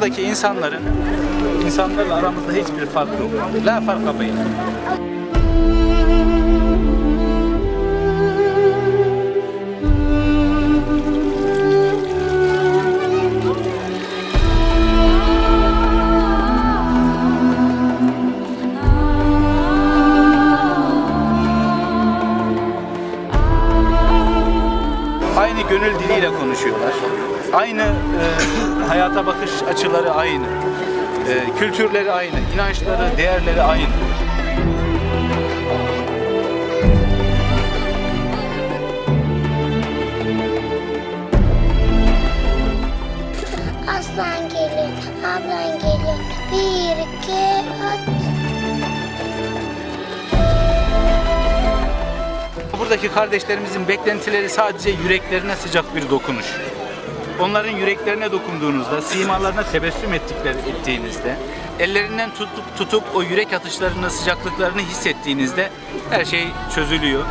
buradaki insanların insanlarla aramızda hiçbir fark yok. La farka beyin. Aynı gönül diliyle konuşuyorlar. Aynı e, hayata bakış açıları aynı. E, kültürleri aynı, inançları, değerleri aynı. Aslan geliyor, ablan geliyor. Bir, iki, üç. Buradaki kardeşlerimizin beklentileri sadece yüreklerine sıcak bir dokunuş. Onların yüreklerine dokunduğunuzda, simalarına tebessüm ettikleri ettiğinizde, ellerinden tutup tutup o yürek atışlarının sıcaklıklarını hissettiğinizde her şey çözülüyor.